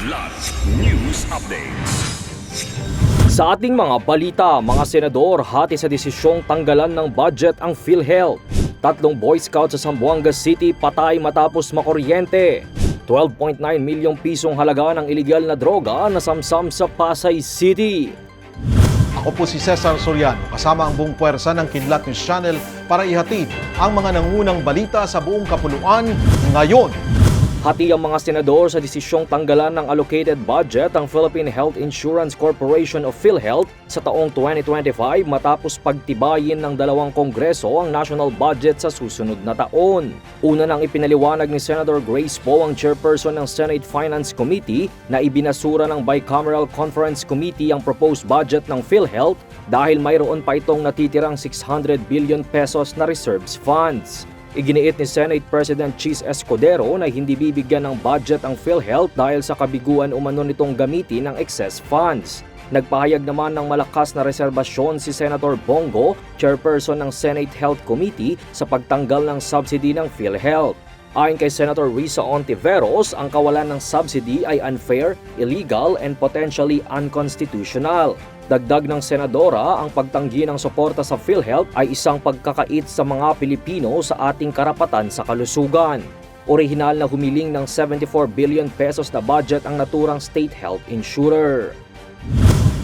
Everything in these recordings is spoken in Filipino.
Kidlat News Updates. Sa ating mga balita, mga senador hati sa desisyong tanggalan ng budget ang PhilHealth. Tatlong Boy Scouts sa Zamboanga City patay matapos makuryente. 12.9 milyong pisong halaga ng iligal na droga na samsam sa Pasay City. Ako po si Cesar Soriano, kasama ang buong puwersa ng Kidlat News Channel para ihatid ang mga nangunang balita sa buong kapuluan ngayon. Hati ang mga senador sa desisyong tanggalan ng allocated budget ang Philippine Health Insurance Corporation of PhilHealth sa taong 2025 matapos pagtibayin ng dalawang kongreso ang national budget sa susunod na taon. Una nang ipinaliwanag ni Senator Grace Poe ang chairperson ng Senate Finance Committee na ibinasura ng Bicameral Conference Committee ang proposed budget ng PhilHealth dahil mayroon pa itong natitirang 600 billion pesos na reserves funds. Iginiit ni Senate President Cheese Escudero na hindi bibigyan ng budget ang PhilHealth dahil sa kabiguan umano nitong gamitin ang excess funds. Nagpahayag naman ng malakas na reserbasyon si Senator Bongo, chairperson ng Senate Health Committee, sa pagtanggal ng subsidy ng PhilHealth. Ayon kay Senator Risa Ontiveros, ang kawalan ng subsidy ay unfair, illegal, and potentially unconstitutional. Dagdag ng senadora, ang pagtanggi ng suporta sa PhilHealth ay isang pagkakait sa mga Pilipino sa ating karapatan sa kalusugan. Orihinal na humiling ng 74 billion pesos na budget ang naturang state health insurer.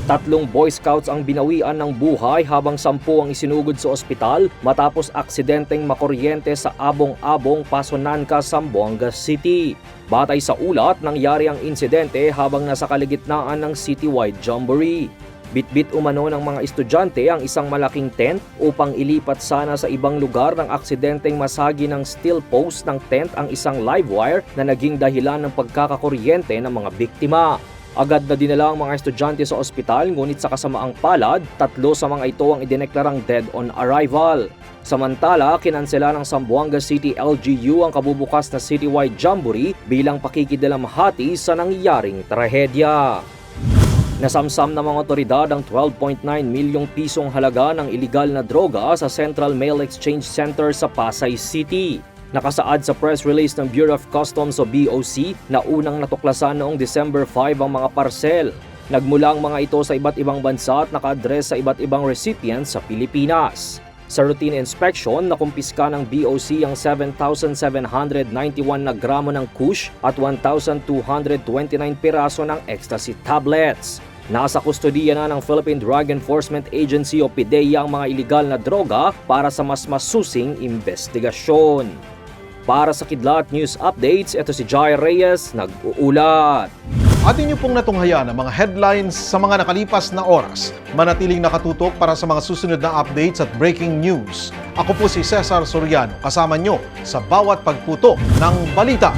Tatlong Boy Scouts ang binawian ng buhay habang sampu ang isinugod sa ospital matapos aksidenteng makuryente sa Abong-Abong, Pasonanca, Zamboanga City. Batay sa ulat, nangyari ang insidente habang nasa kaligitnaan ng citywide jamboree. Bitbit umano ng mga estudyante ang isang malaking tent upang ilipat sana sa ibang lugar ng aksidenteng masagi ng steel post ng tent ang isang live wire na naging dahilan ng pagkakakuryente ng mga biktima. Agad na dinala ang mga estudyante sa ospital ngunit sa kasamaang palad, tatlo sa mga ito ang idineklarang dead on arrival. Samantala, kinansela ng Zamboanga City LGU ang kabubukas na citywide jamboree bilang pakikidalamhati sa nangyaring trahedya. Nasamsam ng mga otoridad ang 12.9 milyong pisong halaga ng iligal na droga sa Central Mail Exchange Center sa Pasay City. Nakasaad sa press release ng Bureau of Customs o BOC na unang natuklasan noong December 5 ang mga parcel. Nagmula ang mga ito sa iba't ibang bansa at naka-address sa iba't ibang recipients sa Pilipinas. Sa routine inspection, nakumpiska ng BOC ang 7,791 na gramo ng kush at 1,229 piraso ng ecstasy tablets. Nasa kustodiya na ng Philippine Drug Enforcement Agency o PDEA ang mga iligal na droga para sa mas masusing investigasyon. Para sa Kidlat News Updates, ito si Jai Reyes, nag-uulat. Atin niyo pong natunghayan ang mga headlines sa mga nakalipas na oras. Manatiling nakatutok para sa mga susunod na updates at breaking news. Ako po si Cesar Soriano, kasama niyo sa bawat pagputo ng balita.